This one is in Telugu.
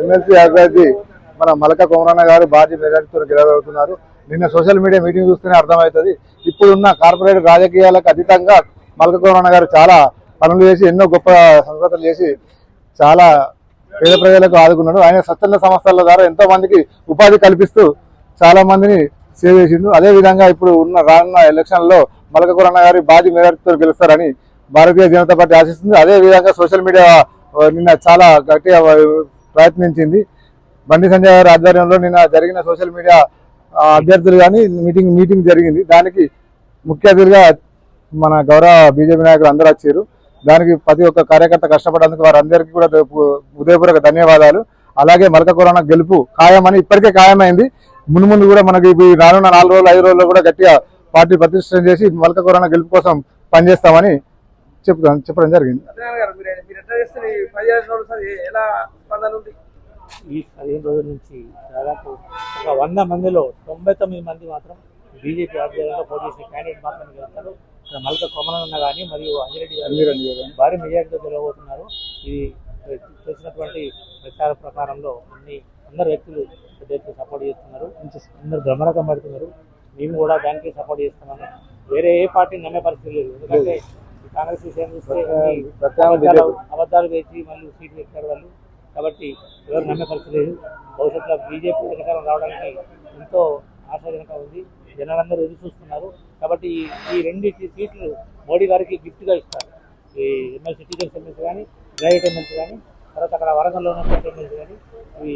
ఎమ్మెల్సీ అభ్యర్థి మన మలక కొమరన్న గారు భారీ మెజార్టీతో గెలవవుతున్నారు నిన్న సోషల్ మీడియా మీటింగ్ చూస్తేనే అర్థమవుతుంది. ఇప్పుడున్న కార్పొరేట్ రాజకీయాలకు అతీతంగా మలక కొమరన్న గారు చాలా పనులు చేసి ఎన్నో గొప్ప సంస్కృతులు చేసి చాలా పేద ప్రజలకు ఆదుకున్నాడు ఆయన స్వచ్ఛంద సంస్థల ద్వారా ఎంతో మందికి ఉపాధి కల్పిస్తూ చాలా మందిని సేవ్ చేసిండు. అదే విధంగా ఇప్పుడు ఉన్న రానున్న ఎలక్షన్లో మలక కొరన్న గారి భారీ మెజార్టీతో గెలుస్తారని భారతీయ జనతా పార్టీ ఆశిస్తుంది. అదే విధంగా సోషల్ మీడియా నిన్న చాలా గట్టిగా ప్రయత్నించింది. బండి సంజయ్ గారి ఆధ్వర్యంలో నిన్న జరిగిన సోషల్ మీడియా అభ్యర్థులు కానీ మీటింగ్ మీటింగ్ జరిగింది. దానికి ముఖ్య అతిథిగా మన గౌరవ బీజేపీ నాయకులు అందరూ వచ్చారు. దానికి ప్రతి ఒక్క కార్యకర్త కష్టపడేందుకు వారందరికీ కూడా ఉదయపూర్వక ధన్యవాదాలు. అలాగే మరక కరోనా గెలుపు ఖాయమని ఇప్పటికే ఖాయమైంది. ముందు ముందు కూడా మనకి రానున్న నాలుగు రోజులు ఐదు రోజుల్లో కూడా గట్టిగా పార్టీ ప్రతిష్టం చేసి మలక కరోనా గెలుపు కోసం పనిచేస్తామని చెప్తాను చెప్పడం జరిగింది. స్పందన ఉంది ఈ పదిహేను రోజుల నుంచి దాదాపు ఒక వంద మందిలో తొంభై తొమ్మిది మంది మాత్రం బీజేపీ ఆధ్వర్యంలో పోటీ చేసిన క్యాండిడేట్ మాత్రమే గెలుస్తారు. ఇక్కడ మల్క కొమరన్న కానీ మరియు అంజిరెడ్డి గారు భారీ మెజార్టీతో గెలవబోతున్నారు. ఇది చేసినటువంటి ప్రచార ప్రకారంలో అన్ని అందరు వ్యక్తులు పెద్ద ఎత్తున సపోర్ట్ చేస్తున్నారు. అందరు భ్రమరకం పడుతున్నారు. మేము కూడా దానికే సపోర్ట్ చేస్తామని వేరే ఏ పార్టీని నమ్మే పరిస్థితి లేదు. ఎందుకంటే కాంగ్రెస్ విషయం చూస్తే అబద్ధాలు వేసి మళ్ళీ సీట్లు ఎక్కారు వాళ్ళు. కాబట్టి ఎవరు నమ్మే పరిస్థితి లేదు భవిష్యత్తులో బీజేపీ అధికారం రావడానికి ఎంతో ఆశాజనకంగా ఉంది. జనాలందరూ ఎదురు చూస్తున్నారు. కాబట్టి ఈ- రెండు సీట్లు మోడీ గారికి గిఫ్ట్గా ఇస్తారు. ఈ ఎమ్మెల్సీ టీచర్స్ ఎమ్మెల్సీ కానీ గ్రాడ్యుయేట్ ఎమ్మెల్సీ కానీ తర్వాత అక్కడ వరంగల్లో ఉన్నటువంటి ఎమ్మెల్సీ కానీ ఈ